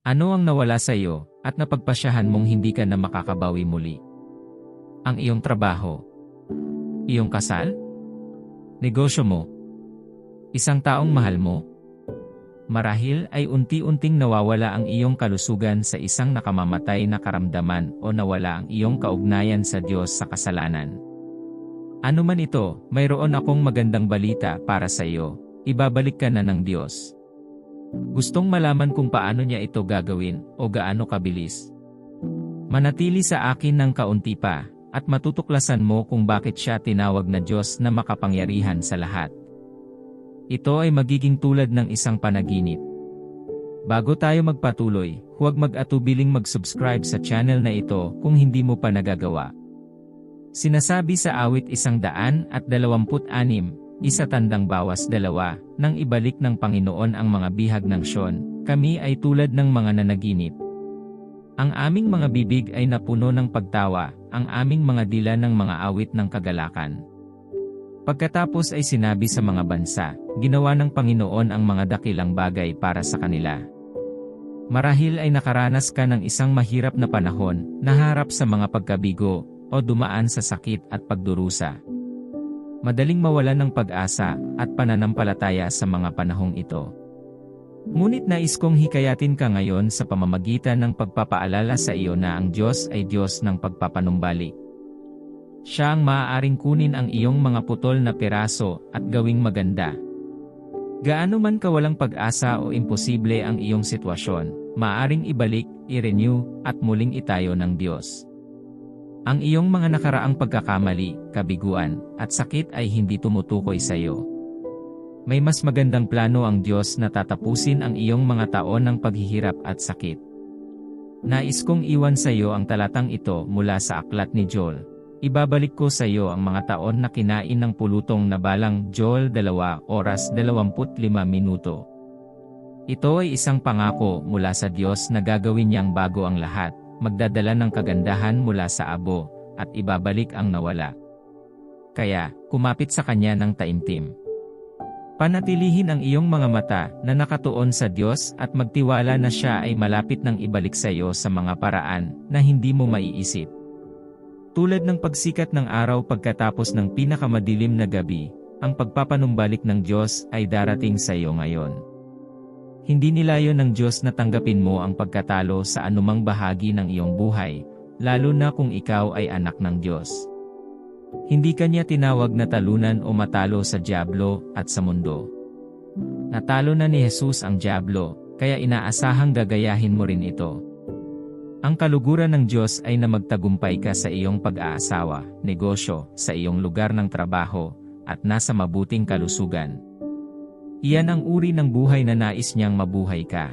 Ano ang nawala sa iyo at napagpasyahan mong hindi ka na makakabawi muli? Ang iyong trabaho? Iyong kasal? Negosyo mo? Isang taong mahal mo? Marahil ay unti-unting nawawala ang iyong kalusugan sa isang nakamamatay na karamdaman o nawala ang iyong kaugnayan sa Diyos sa kasalanan. Ano man ito, mayroon akong magandang balita para sa iyo. Ibabalik ka na ng Diyos. Gustong malaman kung paano niya ito gagawin o gaano kabilis. Manatili sa akin ng kaunti pa at matutuklasan mo kung bakit siya tinawag na Diyos na makapangyarihan sa lahat. Ito ay magiging tulad ng isang panaginip. Bago tayo magpatuloy, huwag mag-atubiling mag-subscribe sa channel na ito kung hindi mo pa nagagawa. Sinasabi sa awit 126, isa tandang bawas dalawa, nang ibalik ng Panginoon ang mga bihag ng Sion, kami ay tulad ng mga nanaginip. Ang aming mga bibig ay napuno ng pagtawa, ang aming mga dila ng mga awit ng kagalakan. Pagkatapos ay sinabi sa mga bansa, ginawa ng Panginoon ang mga dakilang bagay para sa kanila. Marahil ay nakaranas ka ng isang mahirap na panahon, naharap sa mga pagkabigo, o dumaan sa sakit at pagdurusa. Madaling mawala ng pag-asa at pananampalataya sa mga panahong ito. Ngunit nais kong hikayatin ka ngayon sa pamamagitan ng pagpapaalala sa iyo na ang Diyos ay Diyos ng pagpapanumbalik. Siya ang maaaring kunin ang iyong mga putol na piraso at gawing maganda. Gaano man kawalang pag-asa o imposible ang iyong sitwasyon, maaaring ibalik, i-renew, at muling itayo ng Diyos. Ang iyong mga nakaraang pagkakamali, kabiguan, at sakit ay hindi tumutukoy sa iyo. May mas magandang plano ang Diyos na tatapusin ang iyong mga taon ng paghihirap at sakit. Nais kong iwan sa iyo ang talatang ito mula sa aklat ni Joel. Ibabalik ko sa iyo ang mga taon na kinain ng pulutong na balang Joel 2 oras 25 minuto. Ito ay isang pangako mula sa Diyos na gagawin niyang bago ang lahat, magdadala ng kagandahan mula sa abo, at ibabalik ang nawala. Kaya, kumapit sa kanya ng taimtim. Panatilihin ang iyong mga mata na nakatuon sa Diyos at magtiwala na siya ay malapit ng ibalik sa iyo sa mga paraan na hindi mo maiisip. Tulad ng pagsikat ng araw pagkatapos ng pinakamadilim na gabi, ang pagpapanumbalik ng Diyos ay darating sa iyo ngayon. Hindi nilayon ng Diyos na tanggapin mo ang pagkatalo sa anumang bahagi ng iyong buhay, lalo na kung ikaw ay anak ng Diyos. Hindi kanya tinawag na talunan o matalo sa Diablo at sa mundo. Natalo na ni Jesus ang Diablo, kaya inaasahang gagayahin mo rin ito. Ang kaluguran ng Diyos ay na magtagumpay ka sa iyong pag-aasawa, negosyo, sa iyong lugar ng trabaho, at nasa mabuting kalusugan. Iyan ang uri ng buhay na nais niyang mabuhay ka.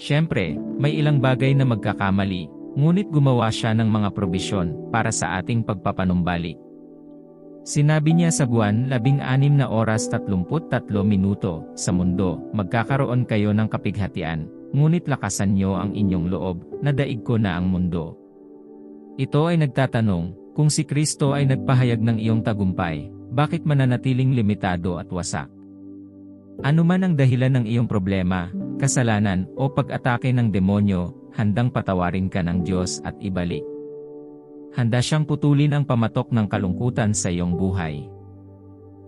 Siyempre, may ilang bagay na magkakamali, ngunit gumawa siya ng mga probisyon para sa ating pagpapanumbalik. Sinabi niya sa buwan 16 na oras 33 minuto sa mundo, magkakaroon kayo ng kapighatian, ngunit lakasan niyo ang inyong loob, na daig ko na ang mundo. Ito ay nagtatanong, kung si Kristo ay nagpahayag ng iyong tagumpay, bakit mananatiling limitado at wasak? Ano man ang dahilan ng iyong problema, kasalanan o pag-atake ng demonyo, handang patawarin ka ng Diyos at ibalik. Handa siyang putulin ang pamatok ng kalungkutan sa iyong buhay.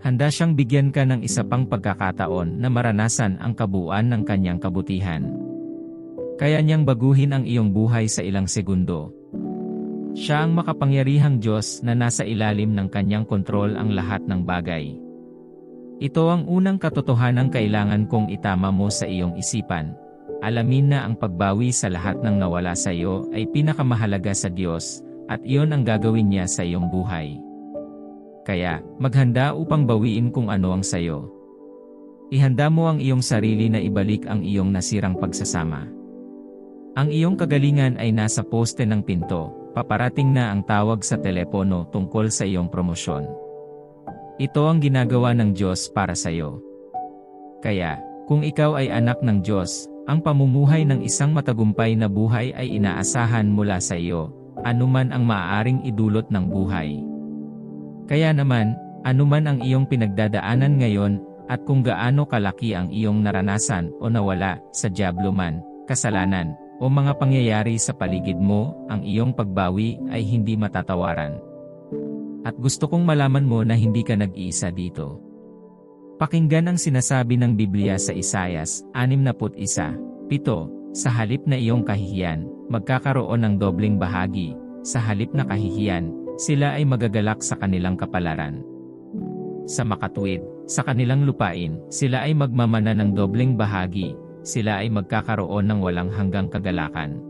Handa siyang bigyan ka ng isa pang pagkakataon na maranasan ang kabuuan ng kanyang kabutihan. Kaya niyang baguhin ang iyong buhay sa ilang segundo. Siya ang makapangyarihang Diyos na nasa ilalim ng kanyang kontrol ang lahat ng bagay. Ito ang unang katotohanang kailangan kong itama mo sa iyong isipan. Alamin na ang pagbawi sa lahat ng nawala sa iyo ay pinakamahalaga sa Diyos, at iyon ang gagawin niya sa iyong buhay. Kaya, maghanda upang bawiin kung ano ang sayo. Ihanda mo ang iyong sarili na ibalik ang iyong nasirang pagsasama. Ang iyong kagalingan ay nasa poste ng pinto, paparating na ang tawag sa telepono tungkol sa iyong promosyon. Ito ang ginagawa ng Diyos para sa iyo. Kaya, kung ikaw ay anak ng Diyos, ang pamumuhay ng isang matagumpay na buhay ay inaasahan mula sa iyo, anuman ang maaaring idulot ng buhay. Kaya naman, anuman ang iyong pinagdadaanan ngayon, at kung gaano kalaki ang iyong naranasan o nawala sa Diablo man, kasalanan, o mga pangyayari sa paligid mo, ang iyong pagbawi ay hindi matatawaran. At gusto kong malaman mo na hindi ka nag-iisa dito. Pakinggan ang sinasabi ng Biblia sa Isayas, 61, 7, sa halip na iyong kahihiyan, magkakaroon ng dobling bahagi, sa halip na kahihiyan, sila ay magagalak sa kanilang kapalaran. Sa makatwid, sa kanilang lupain, sila ay magmamana ng dobleng bahagi, sila ay magkakaroon ng walang hanggang kagalakan.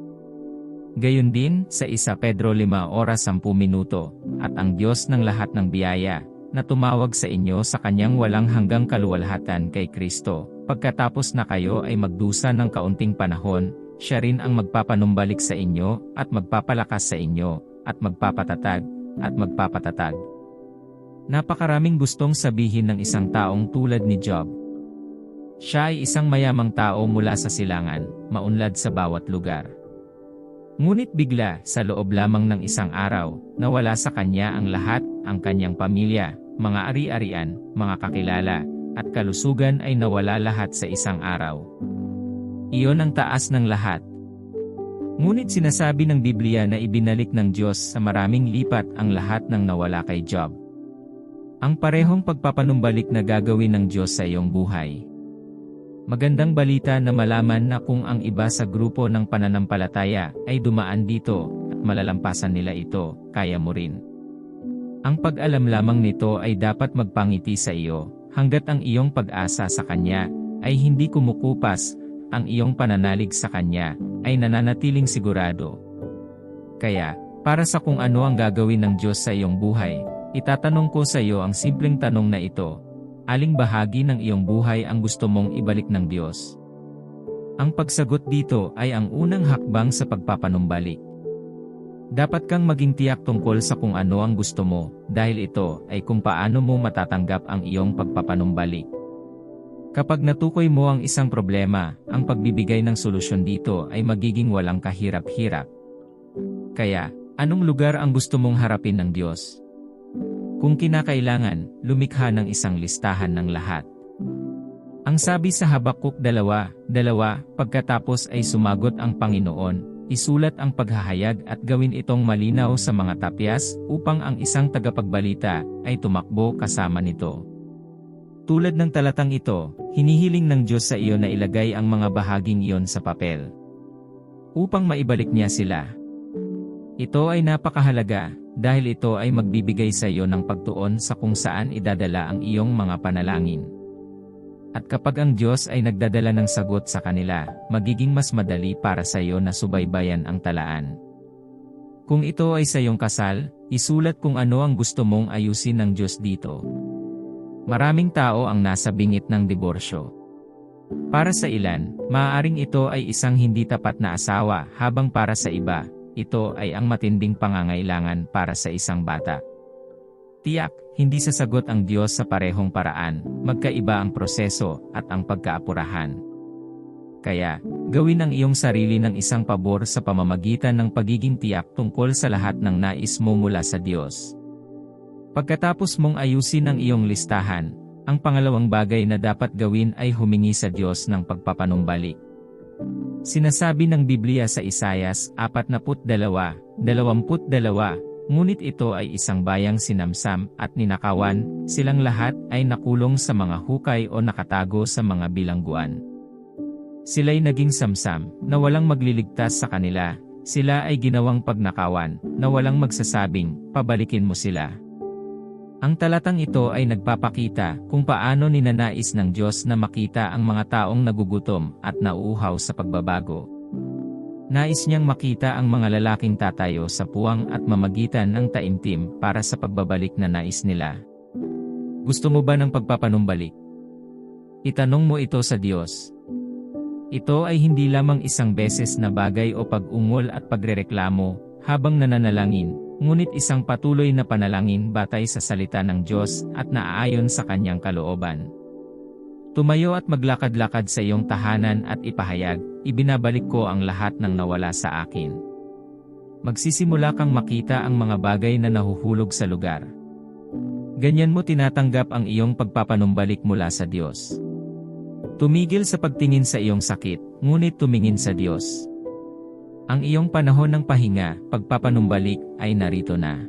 Gayon din, sa 1 Pedro 5 oras 10 minuto, at ang Diyos ng lahat ng biyaya, na tumawag sa inyo sa kanyang walang hanggang kaluwalhatan kay Kristo, pagkatapos na kayo ay magdusa ng kaunting panahon, siya rin ang magpapanumbalik sa inyo, at magpapalakas sa inyo, at magpapatatag, at magpapatatag. Napakaraming gustong sabihin ng isang taong tulad ni Job, siya ay isang mayamang tao mula sa silangan, maunlad sa bawat lugar. Ngunit bigla, sa loob lamang ng isang araw, nawala sa kanya ang lahat, ang kanyang pamilya, mga ari-arian, mga kakilala, at kalusugan ay nawala lahat sa isang araw. Iyon ang taas ng lahat. Ngunit sinasabi ng Biblia na ibinalik ng Diyos sa maraming lipat ang lahat ng nawala kay Job. Ang parehong pagpapanumbalik na gagawin ng Diyos sa iyong buhay. Magandang balita na malaman na kung ang iba sa grupo ng pananampalataya ay dumaan dito at malalampasan nila ito, kaya mo rin. Ang pag-alam lamang nito ay dapat magpangiti sa iyo, hanggat ang iyong pag-asa sa Kanya ay hindi kumukupas, ang iyong pananalig sa Kanya ay nananatiling sigurado. Kaya, para sa kung ano ang gagawin ng Diyos sa iyong buhay, itatanong ko sa iyo ang simpleng tanong na ito, aling bahagi ng iyong buhay ang gusto mong ibalik ng Diyos? Ang pagsagot dito ay ang unang hakbang sa pagpapanumbalik. Dapat kang maging tiyak tungkol sa kung ano ang gusto mo, dahil ito ay kung paano mo matatanggap ang iyong pagpapanumbalik. Kapag natukoy mo ang isang problema, ang pagbibigay ng solusyon dito ay magiging walang kahirap-hirap. Kaya, anong lugar ang gusto mong harapin ng Diyos? Kung kinakailangan, lumikha ng isang listahan ng lahat. Ang sabi sa Habakuk 2, dalawa, pagkatapos ay sumagot ang Panginoon, isulat ang paghahayag at gawin itong malinaw sa mga tapyas upang ang isang tagapagbalita ay tumakbo kasama nito. Tulad ng talatang ito, hinihiling ng Diyos sa iyo na ilagay ang mga bahaging iyon sa papel. Upang maibalik niya sila. Ito ay napakahalaga, dahil ito ay magbibigay sa iyo ng pagtuon sa kung saan idadala ang iyong mga panalangin. At kapag ang Diyos ay nagdadala ng sagot sa kanila, magiging mas madali para sa iyo na subaybayan ang talaan. Kung ito ay sa iyong kasal, isulat kung ano ang gusto mong ayusin ng Diyos dito. Maraming tao ang nasa bingit ng diborsyo. Para sa ilan, maaaring ito ay isang hindi tapat na asawa habang para sa iba, ito ay ang matinding pangangailangan para sa isang bata. Tiyak, hindi sasagot ang Diyos sa parehong paraan, magkaiba ang proseso at ang pagkaapurahan. Kaya, gawin ang iyong sarili ng isang pabor sa pamamagitan ng pagiging tiyak tungkol sa lahat ng nais mo mula sa Diyos. Pagkatapos mong ayusin ang iyong listahan, ang pangalawang bagay na dapat gawin ay humingi sa Diyos ng pagpapanumbalik. Sinasabi ng Biblia sa Isayas 42, 22, ngunit ito ay isang bayang sinamsam at ninakawan, silang lahat ay nakulong sa mga hukay o nakatago sa mga bilangguan. Sila'y naging samsam, na walang magliligtas sa kanila, sila ay ginawang pagnakawan, na walang magsasabing, pabalikin mo sila. Ang talatang ito ay nagpapakita kung paano ninanais ng Diyos na makita ang mga taong nagugutom at nauuhaw sa pagbabago. Nais niyang makita ang mga lalaking tatayo sa puwang at mamagitan ng taimtim para sa pagbabalik na nais nila. Gusto mo ba ng pagpapanumbalik? Itanong mo ito sa Diyos. Ito ay hindi lamang isang beses na bagay o pag-ungol at pagrereklamo habang nananalangin, ngunit isang patuloy na panalangin batay sa salita ng Diyos at naaayon sa kanyang kalooban. Tumayo at maglakad-lakad sa iyong tahanan at ipahayag, ibinabalik ko ang lahat ng nawala sa akin. Magsisimula kang makita ang mga bagay na nahuhulog sa lugar. Ganyan mo tinatanggap ang iyong pagpapanumbalik mula sa Diyos. Tumigil sa pagtingin sa iyong sakit, ngunit tumingin sa Diyos. Ang iyong panahon ng pahinga, pagpapanumbalik, ay narito na.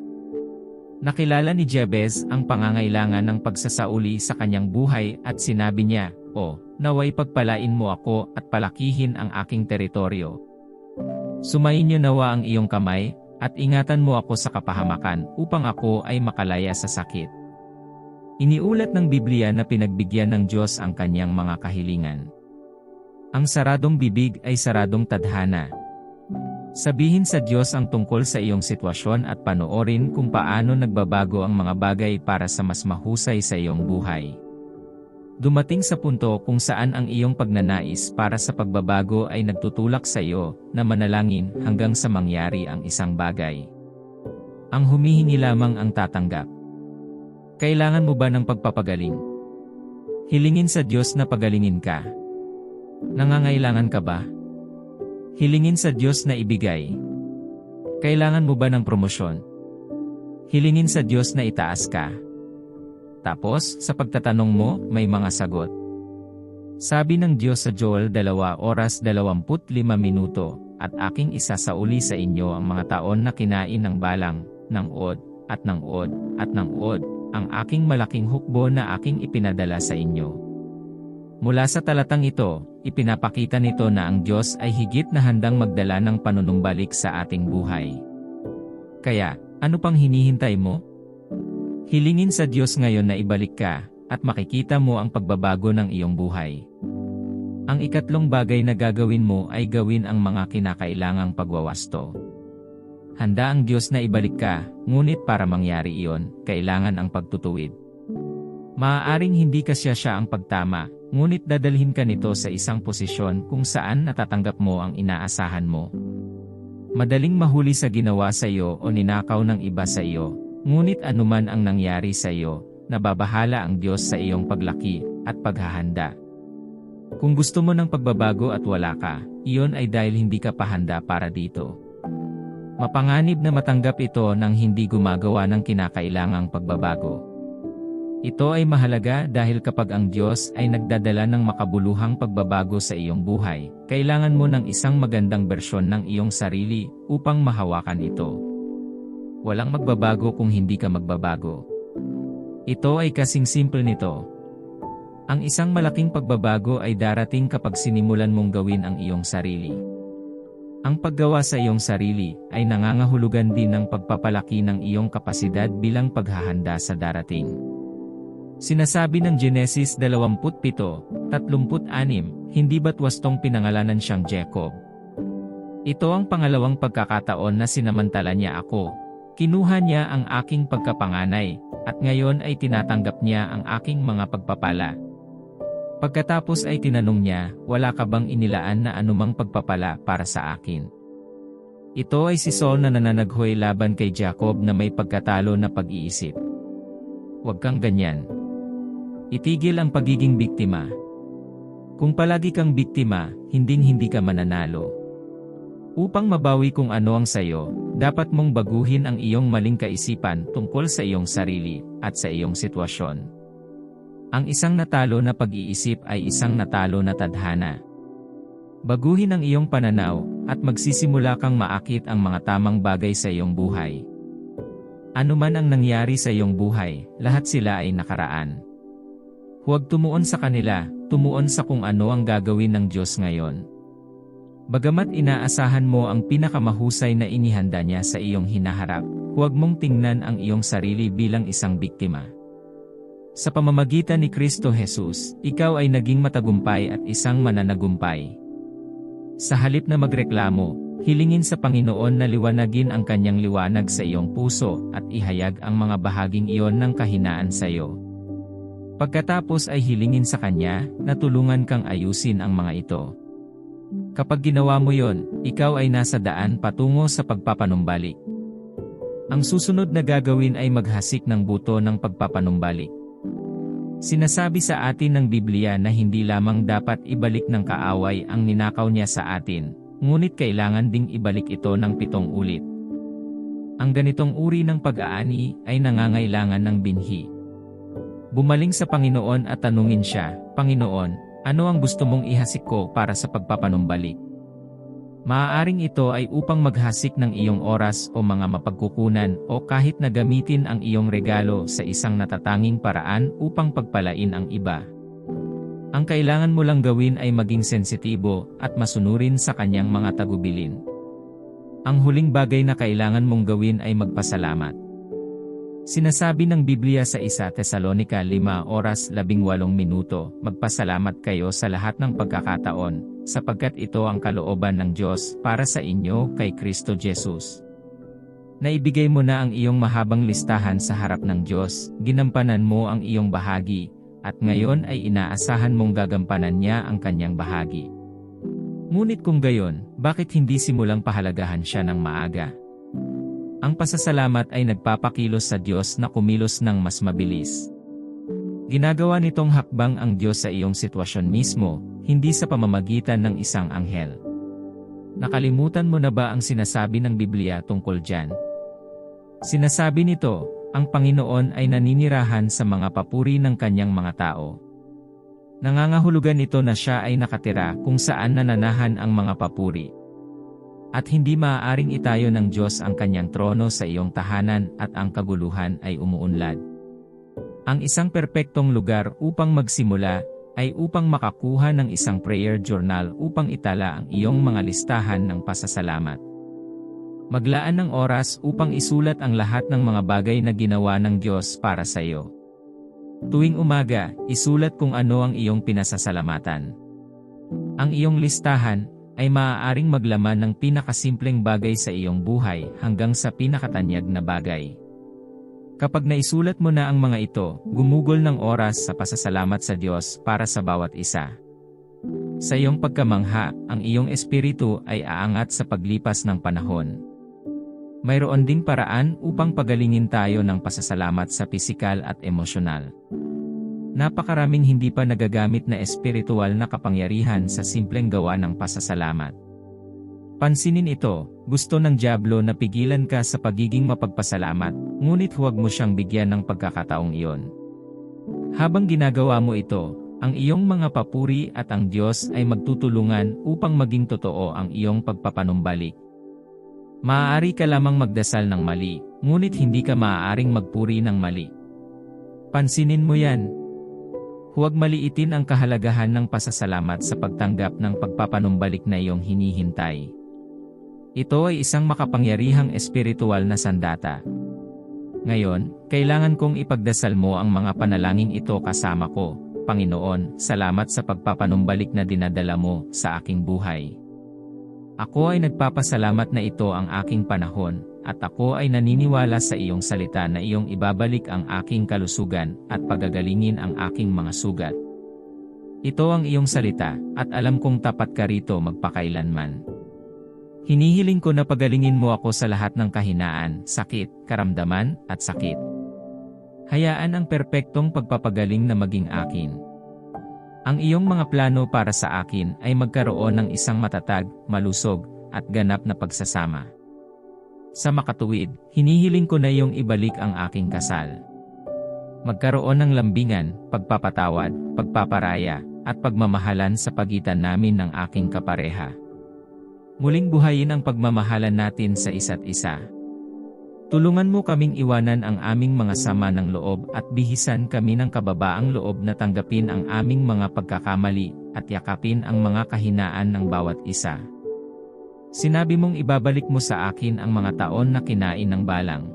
Nakilala ni Jebez ang pangangailangan ng pagsasauli sa kanyang buhay at sinabi niya, O, naway pagpalain mo ako at palakihin ang aking teritoryo. Sumayin niyo nawa ang iyong kamay, at ingatan mo ako sa kapahamakan upang ako ay makalaya sa sakit. Iniulat ng Biblia na pinagbigyan ng Diyos ang kanyang mga kahilingan. Ang saradong bibig ay saradong tadhana. Sabihin sa Diyos ang tungkol sa iyong sitwasyon at panoorin kung paano nagbabago ang mga bagay para sa mas mahusay sa iyong buhay. Dumating sa punto kung saan ang iyong pagnanais para sa pagbabago ay nagtutulak sa iyo na manalangin hanggang sa mangyari ang isang bagay. Ang humihingi lamang ang tatanggap. Kailangan mo ba ng pagpapagaling? Hilingin sa Diyos na pagalingin ka. Nangangailangan ka ba? Hilingin sa Diyos na ibigay. Kailangan mo ba ng promosyon? Hilingin sa Diyos na itaas ka. Tapos, sa pagtatanong mo, may mga sagot. Sabi ng Diyos sa Joel 2 oras 25 minuto, at aking isasauli sa inyo ang mga taon na kinain ng balang, ng od, at ng od, at ng od, ang aking malaking hukbo na aking ipinadala sa inyo. Mula sa talatang ito, ipinapakita nito na ang Diyos ay higit na handang magdala ng panunumbalik sa ating buhay. Kaya, ano pang hinihintay mo? Hilingin sa Diyos ngayon na ibalik ka, at makikita mo ang pagbabago ng iyong buhay. Ang ikatlong bagay na gagawin mo ay gawin ang mga kinakailangang pagwawasto. Handa ang Diyos na ibalik ka, ngunit para mangyari iyon, kailangan ang pagtutuwid. Maaaring hindi kasya siya ang pagtama, ngunit dadalhin ka nito sa isang posisyon kung saan natatanggap mo ang inaasahan mo. Madaling mahuli sa ginawa sa iyo o ninakaw ng iba sa iyo, ngunit anuman ang nangyari sa iyo, nababahala ang Diyos sa iyong paglaki at paghahanda. Kung gusto mo ng pagbabago at wala ka, iyon ay dahil hindi ka pahanda para dito. Mapanganib na matanggap ito nang hindi gumagawa ng kinakailangang pagbabago. Ito ay mahalaga dahil kapag ang Diyos ay nagdadala ng makabuluhang pagbabago sa iyong buhay, kailangan mo ng isang magandang bersyon ng iyong sarili upang mahawakan ito. Walang magbabago kung hindi ka magbabago. Ito ay kasing simple nito. Ang isang malaking pagbabago ay darating kapag sinimulan mong gawin ang iyong sarili. Ang paggawa sa iyong sarili ay nangangahulugan din ng pagpapalaki ng iyong kapasidad bilang paghahanda sa darating. Sinasabi ng Genesis 27:36, hindi ba't wastong pinangalanan siyang Jacob? Ito ang pangalawang pagkakataon na sinamantala niya ako. Kinuha niya ang aking pagkapanganay, at ngayon ay tinatanggap niya ang aking mga pagpapala. Pagkatapos ay tinanong niya, wala ka bang inilaan na anumang pagpapala para sa akin? Ito ay si Saul na nananaghoy laban kay Jacob na may pagkatalo na pag-iisip. Huwag kang ganyan. Itigil ang pagiging biktima. Kung palagi kang biktima, hinding-hindi ka mananalo. Upang mabawi kung ano ang sayo, dapat mong baguhin ang iyong maling kaisipan tungkol sa iyong sarili at sa iyong sitwasyon. Ang isang natalo na pag-iisip ay isang natalo na tadhana. Baguhin ang iyong pananaw at magsisimula kang maakit ang mga tamang bagay sa iyong buhay. Ano man ang nangyari sa iyong buhay, lahat sila ay nakaraan. Huwag tumuon sa kanila, tumuon sa kung ano ang gagawin ng Diyos ngayon. Bagamat inaasahan mo ang pinakamahusay na inihanda niya sa iyong hinaharap, huwag mong tingnan ang iyong sarili bilang isang biktima. Sa pamamagitan ni Kristo Jesus, ikaw ay naging matagumpay at isang mananagumpay. Sa halip na magreklamo, hilingin sa Panginoon na liwanagin ang kanyang liwanag sa iyong puso at ihayag ang mga bahaging iyon ng kahinaan sa iyo. Pagkatapos ay hilingin sa Kanya na tulungan kang ayusin ang mga ito. Kapag ginawa mo yon, ikaw ay nasa daan patungo sa pagpapanumbalik. Ang susunod na gagawin ay maghasik ng buto ng pagpapanumbalik. Sinasabi sa atin ng Biblia na hindi lamang dapat ibalik ng kaaway ang ninakaw niya sa atin, ngunit kailangan ding ibalik ito ng pitong ulit. Ang ganitong uri ng pag-aani ay nangangailangan ng binhi. Bumaling sa Panginoon at tanungin siya, Panginoon, Ano ang gusto mong ihasik ko para sa pagpapanumbalik? Maaaring ito ay upang maghasik ng iyong oras o mga mapagkukunan o kahit na gamitin ang iyong regalo sa isang natatanging paraan upang pagpalain ang iba. Ang kailangan mo lang gawin ay maging sensitibo at masunurin sa kanyang mga tagubilin. Ang huling bagay na kailangan mong gawin ay magpasalamat. Sinasabi ng Biblia sa 1 Tesalonika 5 oras 18 minuto, magpasalamat kayo sa lahat ng pagkakataon, sapagkat ito ang kalooban ng Diyos para sa inyo kay Kristo Jesus. Naibigay mo na ang iyong mahabang listahan sa harap ng Diyos, ginampanan mo ang iyong bahagi, at ngayon ay inaasahan mong gagampanan niya ang kanyang bahagi. Ngunit kung gayon, bakit hindi simulang pahalagahan siya ng maaga? Ang pasasalamat ay nagpapakilos sa Diyos na kumilos ng mas mabilis. Ginagawa nitong hakbang ang Diyos sa iyong sitwasyon mismo, hindi sa pamamagitan ng isang anghel. Nakalimutan mo na ba ang sinasabi ng Biblia tungkol dyan? Sinasabi nito, ang Panginoon ay naninirahan sa mga papuri ng kanyang mga tao. Nangangahulugan ito na siya ay nakatira kung saan nananahan ang mga papuri. At hindi maaaring itayo ng Diyos ang kanyang trono sa iyong tahanan at ang kaguluhan ay umuunlad. Ang isang perpektong lugar upang magsimula ay upang makakuha ng isang prayer journal upang itala ang iyong mga listahan ng pasasalamat. Maglaan ng oras upang isulat ang lahat ng mga bagay na ginawa ng Diyos para sa iyo. Tuwing umaga, isulat kung ano ang iyong pinasasalamatan. Ang iyong listahan ay maaaring maglaman ng pinakasimpleng bagay sa iyong buhay hanggang sa pinakatanyag na bagay. Kapag naisulat mo na ang mga ito, gumugol ng oras sa pasasalamat sa Diyos para sa bawat isa. Sa iyong pagkamangha, ang iyong espiritu ay aangat sa paglipas ng panahon. Mayroon ding paraan upang pagalingin tayo ng pasasalamat sa pisikal at emosyonal. Napakaraming hindi pa nagagamit na espiritual na kapangyarihan sa simpleng gawa ng pasasalamat. Pansinin ito, gusto ng Diablo na pigilan ka sa pagiging mapagpasalamat, ngunit huwag mo siyang bigyan ng pagkakataong iyon. Habang ginagawa mo ito, ang iyong mga papuri at ang Diyos ay magtutulungan upang maging totoo ang iyong pagpapanumbalik. Maaari ka lamang magdasal ng mali, ngunit hindi ka maaaring magpuri ng mali. Pansinin mo yan, Huwag maliitin ang kahalagahan ng pasasalamat sa pagtanggap ng pagpapanumbalik na iyong hinihintay. Ito ay isang makapangyarihang espiritual na sandata. Ngayon, kailangan kong ipagdasal mo ang mga panalangin ito kasama ko, Panginoon, salamat sa pagpapanumbalik na dinadala mo sa aking buhay. Ako ay nagpapasalamat na ito ang aking panahon, at ako ay naniniwala sa iyong salita na iyong ibabalik ang aking kalusugan at pagagalingin ang aking mga sugat. Ito ang iyong salita, at alam kong tapat ka rito magpakailanman. Hinihiling ko na pagalingin mo ako sa lahat ng kahinaan, sakit, karamdaman, at sakit. Hayaan ang perpektong pagpapagaling na maging akin. Ang iyong mga plano para sa akin ay magkaroon ng isang matatag, malusog, at ganap na pagsasama. Sa makatuwid, hinihiling ko na iyong ibalik ang aking kasal. Magkaroon ng lambingan, pagpapatawad, pagpaparaya, at pagmamahalan sa pagitan namin ng aking kapareha. Muling buhayin ang pagmamahalan natin sa isa't isa. Tulungan mo kaming iwanan ang aming mga sama ng loob at bihisan kami ng kababaang loob na tanggapin ang aming mga pagkakamali at yakapin ang mga kahinaan ng bawat isa. Sinabi mong ibabalik mo sa akin ang mga taon na kinain ng balang.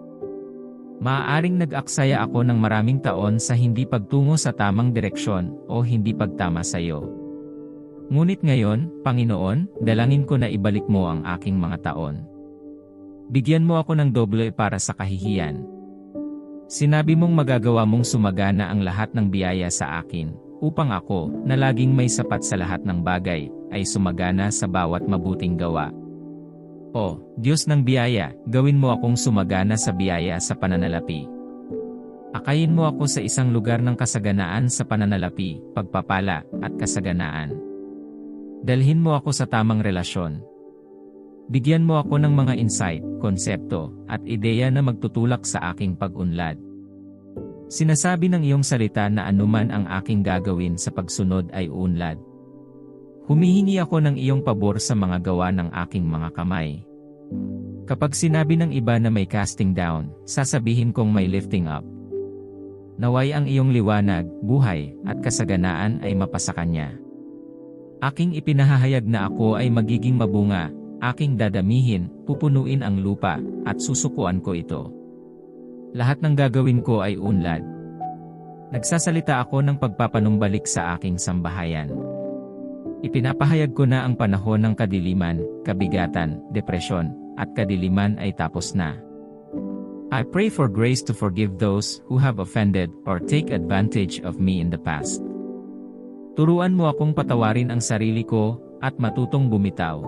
Maaaring nag-aksaya ako ng maraming taon sa hindi pagtungo sa tamang direksyon o hindi pagtama sa iyo. Ngunit ngayon, Panginoon, dalangin ko na ibalik mo ang aking mga taon. Bigyan mo ako ng doble para sa kahihiyan. Sinabi mong magagawa mong sumagana ang lahat ng biyaya sa akin, upang ako, na laging may sapat sa lahat ng bagay, ay sumagana sa bawat mabuting gawa. O, Diyos ng biyaya, gawin mo akong sumagana sa biyaya sa pananalapi. Akayin mo ako sa isang lugar ng kasaganaan sa pananalapi, pagpapala, at kasaganaan. Dalhin mo ako sa tamang relasyon. Bigyan mo ako ng mga insight, konsepto, at ideya na magtutulak sa aking pag-unlad. Sinasabi ng iyong salita na anuman ang aking gagawin sa pagsunod ay uunlad. Humihingi ako ng iyong pabor sa mga gawa ng aking mga kamay. Kapag sinabi ng iba na may casting down, sasabihin kong may lifting up. Naway ang iyong liwanag, buhay, at kasaganaan ay mapasa kanya. Aking ipinahahayag na ako ay magiging mabunga, aking dadamihin, pupunuin ang lupa, at susukuan ko ito. Lahat ng gagawin ko ay unlad. Nagsasalita ako ng pagpapanumbalik sa aking sambahayan. Ipinapahayag ko na ang panahon ng kadiliman, kabigatan, depresyon, at kadiliman ay tapos na. I pray for grace to forgive those who have offended or take advantage of me in the past. Turuan mo akong patawarin ang sarili ko at matutong bumitaw.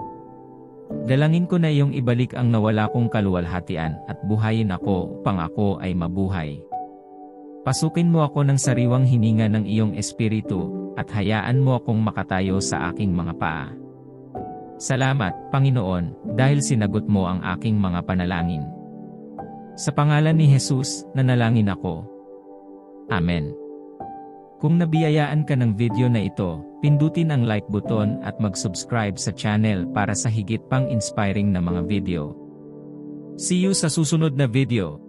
Dalangin ko na iyong ibalik ang nawala kong kaluwalhatian at buhayin ako upang ako ay mabuhay. Pasukin mo ako ng sariwang hininga ng iyong espiritu at hayaan mo akong makatayo sa aking mga paa. Salamat, Panginoon, dahil sinagot mo ang aking mga panalangin. Sa pangalan ni Jesus, nanalangin ako. Amen. Kung nabiyayaan ka ng video na ito, pindutin ang like button at mag-subscribe sa channel para sa higit pang inspiring na mga video. See you sa susunod na video.